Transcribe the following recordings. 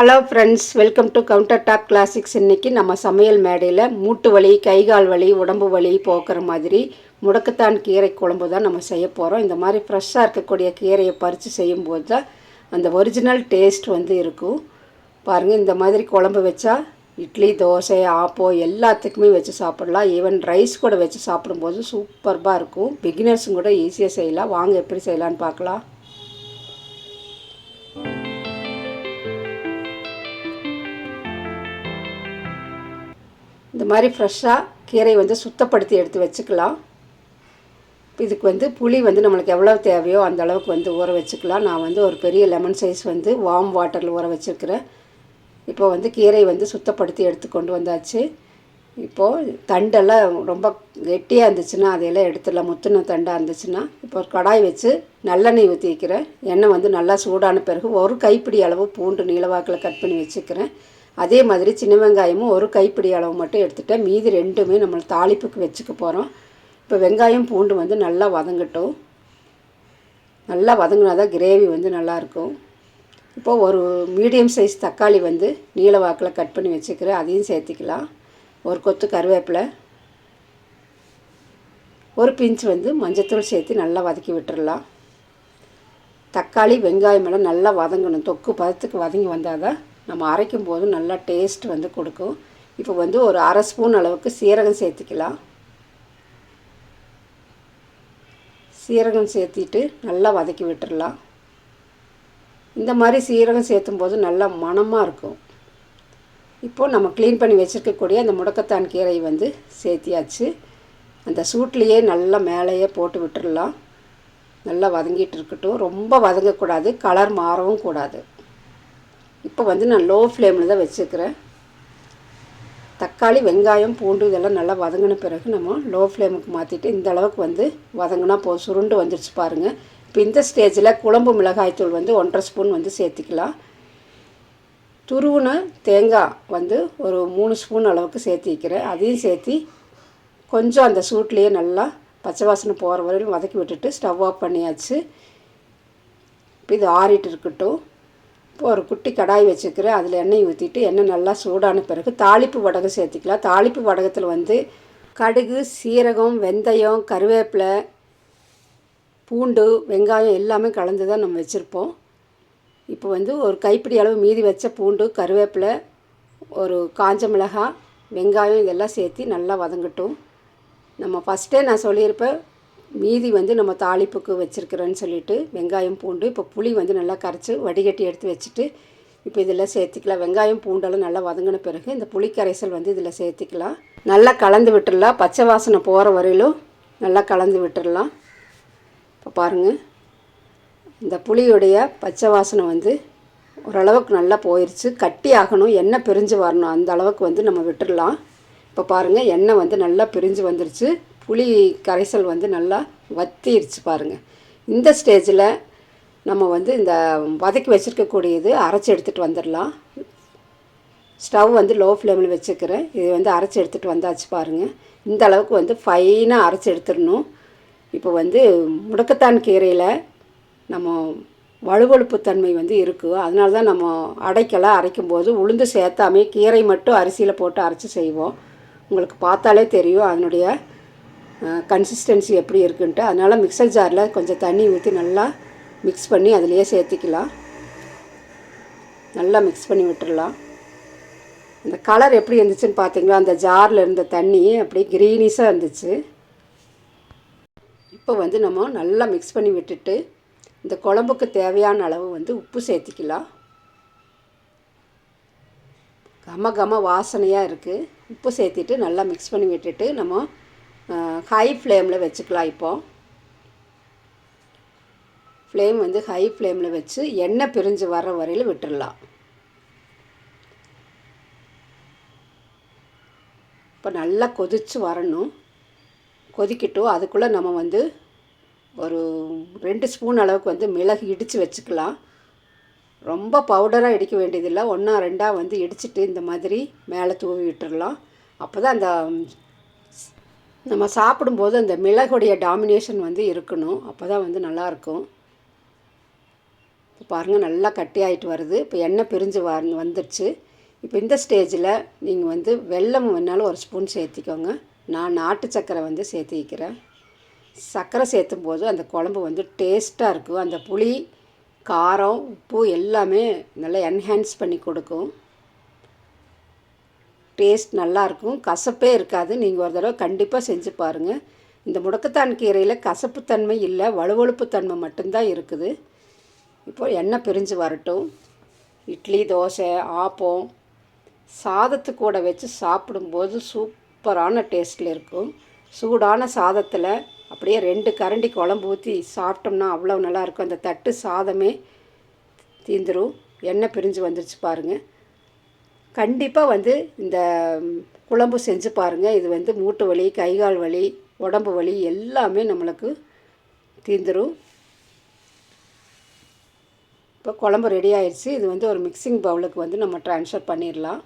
Hello friends welcome to countertop classics இன்றைக்கி நம்ம சமையல் மேடையில் மூட்டு வலி கை கால் வலி உடம்பு வலி போக்குற மாதிரி முடக்கத்தான் கீரை குழம்பு தான் நம்ம செய்ய போகிறோம் இந்த மாதிரி ஃப்ரெஷ்ஷாக இருக்கக்கூடிய கீரையை பறித்து செய்யும்போது தான் அந்த ஒரிஜினல் டேஸ்ட் வந்து இருக்கும். பாருங்கள் இந்த மாதிரி குழம்பு வச்சா இட்லி தோசை ஆப்போ எல்லாத்துக்குமே வச்சு சாப்பிடலாம். ஈவன் ரைஸ் கூட வச்சு சாப்பிடும்போது சூப்பர்பாக இருக்கும். பிகினர்ஸும் கூட ஈஸியாக செய்யலாம். வாங்க எப்படி செய்யலான்னு பார்க்கலாம். இந்த மாதிரி ஃப்ரெஷ்ஷாக கீரை வந்து சுத்தப்படுத்தி எடுத்து வச்சுக்கலாம். இதுக்கு வந்து புளி வந்து நம்மளுக்கு எவ்வளோ தேவையோ அந்த அளவுக்கு வந்து ஊற வச்சுக்கலாம். நான் வந்து ஒரு பெரிய லெமன் சைஸ் வந்து வார்ம் வாட்டரில் ஊற வச்சுருக்கிறேன். இப்போ வந்து கீரை வந்து சுத்தப்படுத்தி எடுத்து கொண்டு வந்தாச்சு. இப்போது தண்டெல்லாம் ரொம்ப கெட்டியாக இருந்துச்சுன்னா அதையெல்லாம் எடுத்துடலாம். முத்துன தண்டாக இருந்துச்சுன்னா இப்போ ஒரு கடாய் வச்சு நல்லெண்ணெய் ஊற்றி வைக்கிறேன் எண்ணெய் வந்து நல்லா சூடான பிறகு ஒரு கைப்பிடி அளவு பூண்டு நீளவாக்கில் கட் பண்ணி வச்சுக்கிறேன். அதே மாதிரி சின்ன வெங்காயமும் ஒரு கைப்பிடி அளவு மட்டும் எடுத்துட்டேன் மீதி ரெண்டுமே நம்ம தாளிப்புக்கு வச்சுக்க போகிறோம் இப்போ வெங்காயம் பூண்டு வந்து நல்லா வதங்கட்டும். நல்லா வதங்கினா தான் கிரேவி வந்து நல்லாயிருக்கும் இப்போது ஒரு மீடியம் சைஸ் தக்காளி வந்து நீல வாக்கில் கட் பண்ணி வச்சுக்கிறேன். அதையும் சேர்த்திக்கலாம். ஒரு கொத்து கருவேப்பிலை. ஒரு பிஞ்ச் வந்து மஞ்சத்தூள் சேர்த்து நல்லா வதக்கி விட்டுடலாம் தக்காளி வெங்காயம் எல்லாம் நல்லா வதங்கணும். தொக்கு பதத்துக்கு வதங்கி வந்தால் தான் நம்ம அரைக்கும் போது நல்லா டேஸ்ட் வந்து கொடுக்கும். இப்போ வந்து ஒரு அரை ஸ்பூன் அளவுக்கு சீரகம் சேர்த்துக்கலாம். சீரகம் சேர்த்திட்டு நல்லா வதக்கி விட்டுடலாம் இந்த மாதிரி சீரகம் சேர்த்தும் போது நல்லா மணமாக இருக்கும். இப்போது நம்ம க்ளீன் பண்ணி வச்சுருக்கக்கூடிய அந்த முடக்கத்தான் கீரையை வந்து சேர்த்தியாச்சு. அந்த சூட்லேயே நல்லா மேலேயே போட்டு விட்டுடலாம் நல்லா வதங்கிட்டு இருக்கட்டும். ரொம்ப வதங்கக்கூடாது. கலர் மாறவும் கூடாது. இப்போ வந்து நான் லோ ஃப்ளேமில் தான் வச்சுருக்கிறேன். தக்காளி வெங்காயம் பூண்டு இதெல்லாம் நல்லா வதங்கின பிறகு நம்ம லோ ஃப்ளேமுக்கு மாற்றிட்டு இந்த அளவுக்கு வந்து வதங்கினா போ சுருண்டு வந்துருச்சு பாருங்கள் இப்போ இந்த ஸ்டேஜில் குழம்பு மிளகாய்த்தூள் வந்து ஒன்றரை ஸ்பூன் வந்து சேர்த்திக்கலாம். துருவுன தேங்காய் வந்து ஒரு மூணு ஸ்பூன் அளவுக்கு சேர்த்து வைக்கிறேன். அதையும் சேர்த்தி கொஞ்சம் அந்த சூட்லேயே நல்லா பச்சை வாசனை போகிற வரையிலும் வதக்கி விட்டுட்டு ஸ்டவ் ஆஃப் பண்ணியாச்சு. இப்போ இது ஆறிட்டு இருக்கட்டும். இப்போ ஒரு குட்டி கடாய் வச்சுக்கிறேன் அதில் எண்ணெய் ஊற்றிட்டு எண்ணெய் நல்லா சூடான பிறகு தாளிப்பு வடகம் சேர்த்திக்கலாம். தாளிப்பு வடகத்தில் வந்து கடுகு சீரகம் வெந்தயம் கருவேப்பிலை பூண்டு வெங்காயம் எல்லாமே கலந்து தான் நம்ம வச்சுருப்போம். இப்போ வந்து ஒரு கைப்பிடி அளவு மீதி வச்ச பூண்டு கருவேப்பிலை ஒரு காஞ்ச மிளகாய் வெங்காயம் இதெல்லாம் சேர்த்து நல்லா வதங்கட்டும். நம்ம ஃபஸ்ட்டே நான் சொல்லியிருப்பேன் மீதி வந்து நம்ம தாளிப்புக்கு வச்சுருக்கிறோன்னு சொல்லிட்டு வெங்காயம் பூண்டு இப்போ புளி வந்து நல்லா கரைச்சி வடிகட்டி எடுத்து வச்சுட்டு இப்போ இதில் சேர்த்துக்கலாம். வெங்காயம் பூண்டெல்லாம் நல்லா வதங்கின பிறகு இந்த புளி கரைசல் வந்து இதில் சேர்த்திக்கலாம். நல்லா கலந்து விட்டுடலாம். பச்சை வாசனை போகிற வரையிலும் நல்லா கலந்து விட்டுடலாம். இப்போ பாருங்கள் இந்த புளியுடைய பச்சை வாசனை வந்து ஓரளவுக்கு நல்லா போயிடுச்சு கட்டி ஆகணும். எண்ணெய் பிரிஞ்சு வரணும். அந்த அளவுக்கு வந்து நம்ம விட்டுடலாம். இப்போ பாருங்கள் எண்ணெய் வந்து நல்லா பிரிஞ்சு வந்துருச்சு. புளி கரைசல் வந்து நல்லா வத்திருச்சு பாருங்கள் இந்த ஸ்டேஜில் நம்ம வந்து இந்த வதக்கி வச்சுருக்கக்கூடியது அரைச்சி எடுத்துகிட்டு வந்துடலாம் ஸ்டவ் வந்து லோ ஃப்ளேமில் வச்சுக்கிறேன். இது வந்து அரைச்சி எடுத்துகிட்டு வந்தாச்சு பாருங்கள் இந்த அளவுக்கு வந்து ஃபைனாக அரைச்சி எடுத்துடணும். இப்போ வந்து முடக்கத்தான் கீரையில் நம்ம வலுவழுப்பு தன்மை வந்து இருக்குது அதனால தான் நம்ம அடைக்கெல்லாம் அரைக்கும் போது உளுந்து சேர்த்தாமே கீரை மட்டும் அரிசியில் போட்டு அரைச்சி செய்வோம். உங்களுக்கு பார்த்தாலே தெரியும். அதனுடைய கன்சிஸ்டன்சி எப்படி இருக்குன்ட்டு அதனால் மிக்சர் ஜாரில் கொஞ்சம் தண்ணி ஊற்றி நல்லா மிக்ஸ் பண்ணி அதிலையே சேர்த்திக்கலாம். நல்லா மிக்ஸ் பண்ணி விட்டுடலாம் அந்த கலர் எப்படி இருந்துச்சுன்னு பார்த்தீங்களா அந்த ஜாரில் இருந்த தண்ணி அப்படியே க்ரீனிஸாக இருந்துச்சு. இப்போ வந்து நம்ம நல்லா மிக்ஸ் பண்ணி விட்டுட்டு இந்த குழம்புக்கு தேவையான அளவு வந்து உப்பு சேர்த்திக்கலாம். கம கம வாசனையாக இருக்குது உப்பு சேர்த்திட்டு நல்லா மிக்ஸ் பண்ணி விட்டுட்டு நம்ம ஹை ஃப்ளேமில் வச்சுக்கலாம் இப்போது ஃப்ளேம் வந்து ஹை ஃப்ளேமில் வச்சு எண்ணெய் பிரிஞ்சு வர வரையில் விட்டுடலாம் இப்போ நல்லா கொதித்து வரணும். கொதிக்கட்டும். அதுக்குள்ளே நம்ம வந்து ஒரு ரெண்டு ஸ்பூன் அளவுக்கு வந்து மிளகு இடித்து வச்சுக்கலாம். ரொம்ப பவுடராக இடிக்க வேண்டியதில்லை. ஒன்றா ரெண்டாக வந்து இடிச்சிட்டு இந்த மாதிரி மேலே தூவி விட்டுடலாம் அப்போ தான் அந்த நம்ம சாப்பிடும்போது அந்த மிளகுடைய டாமினேஷன் வந்து இருக்கணும். அப்போ தான் வந்து நல்லாயிருக்கும். இப்போ பாருங்கள் நல்லா கட்டியாயிட்டு வருது. இப்போ எண்ணெய் பிரிஞ்சு வ வந்துடுச்சு இப்போ இந்த ஸ்டேஜில் நீங்கள் வந்து வெல்லம் வேணாலும் ஒரு ஸ்பூன் சேர்த்திக்கோங்க. நான் நாட்டு சர்க்கரை வந்து சேர்த்திக்கிறேன். சர்க்கரை சேர்த்தும் போது அந்த குழம்பு வந்து டேஸ்ட்டாக இருக்கும். அந்த புளி காரம் உப்பு எல்லாமே நல்லா என்ஹான்ஸ் பண்ணி கொடுக்கும். டேஸ்ட் நல்லாயிருக்கும். கசப்பே இருக்காது. நீங்கள் ஒரு தடவை கண்டிப்பாக செஞ்சு பாருங்கள் இந்த முடக்கத்தான் கீரையில் கசப்புத்தன்மை இல்லை வலுவழுப்பு தன்மை மட்டும்தான் இருக்குது. இப்போது எண்ணெய் பிரிஞ்சு வரட்டும். இட்லி தோசை ஆப்பம் சாதத்து கூட வச்சு சாப்பிடும்போது சூப்பரான டேஸ்ட்டில் இருக்கும். சூடான சாதத்தில் அப்படியே ரெண்டு கரண்டி குழம்பு ஊற்றி சாப்பிட்டோம்னா அவ்வளோ நல்லாயிருக்கும் அந்த தட்டு சாதமே தீந்துரும். எண்ணெய் பிரிஞ்சு வந்துருச்சு பாருங்கள் கண்டிப்பாக வந்து இந்த குழம்பு செஞ்சு பாருங்கள் இது வந்து மூட்டு வலி கைகால் வலி உடம்பு வலி எல்லாமே நம்மளுக்கு தீந்துடும் இப்போ குழம்பு ரெடி ஆயிடுச்சு இது வந்து ஒரு மிக்சிங் பவுலுக்கு வந்து நம்ம ட்ரான்ஸ்ஃபர் பண்ணிடலாம்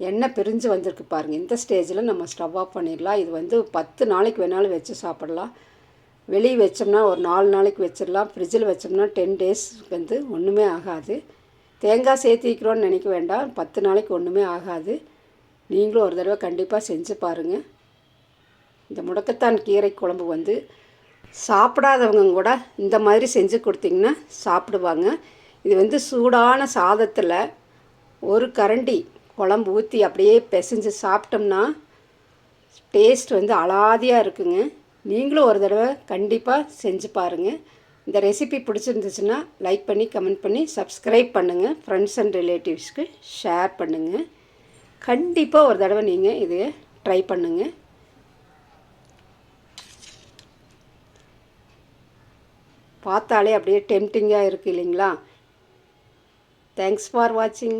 எண்ணெய் பிரிஞ்சு வந்திருக்கு பாருங்கள் இந்த ஸ்டேஜில் நம்ம ஸ்டவ் ஆஃப் பண்ணிடலாம் இது வந்து பத்து நாளைக்கு வேணாலும் வச்சு சாப்பிடலாம். வெளியே வச்சோம்னா ஒரு நாலு நாளைக்கு வச்சிடலாம் ஃப்ரிட்ஜில் வச்சோம்னா டென் டேஸ் வந்து ஒன்றுமே ஆகாது. தேங்காய் சேர்த்திக்கிறோன்னு நினைக்க வேண்டாம். பத்து நாளைக்கு ஒன்றுமே ஆகாது. நீங்களும் ஒரு தடவை கண்டிப்பாக செஞ்சு பாருங்கள் இந்த முடக்கத்தான் கீரை குழம்பு வந்து சாப்பிடாதவங்க கூட இந்த மாதிரி செஞ்சு கொடுத்தீங்கன்னா சாப்பிடுவாங்க. இது வந்து சூடான சாதத்தில் ஒரு கரண்டி குழம்பு ஊற்றி அப்படியே பிசைஞ்சு சாப்பிட்டோம்னா டேஸ்ட் வந்து அலாதியாக இருக்குங்க. நீங்களும் ஒரு தடவை கண்டிப்பாக செஞ்சு பாருங்கள் இந்த ரெசிபி பிடிச்சிருந்துச்சுன்னா லைக் பண்ணி கமெண்ட் பண்ணி சப்ஸ்கிரைப் பண்ணுங்கள் ஃப்ரெண்ட்ஸ் அண்ட் ரிலேட்டிவ்ஸ்க்கு ஷேர் பண்ணுங்கள் கண்டிப்பாக ஒரு தடவை நீங்கள் இதை ட்ரை பண்ணுங்கள் பார்த்தாலே அப்படியே டெம்டிங்காக இருக்குது இல்லைங்களா? தேங்க்ஸ் ஃபார் வாட்சிங்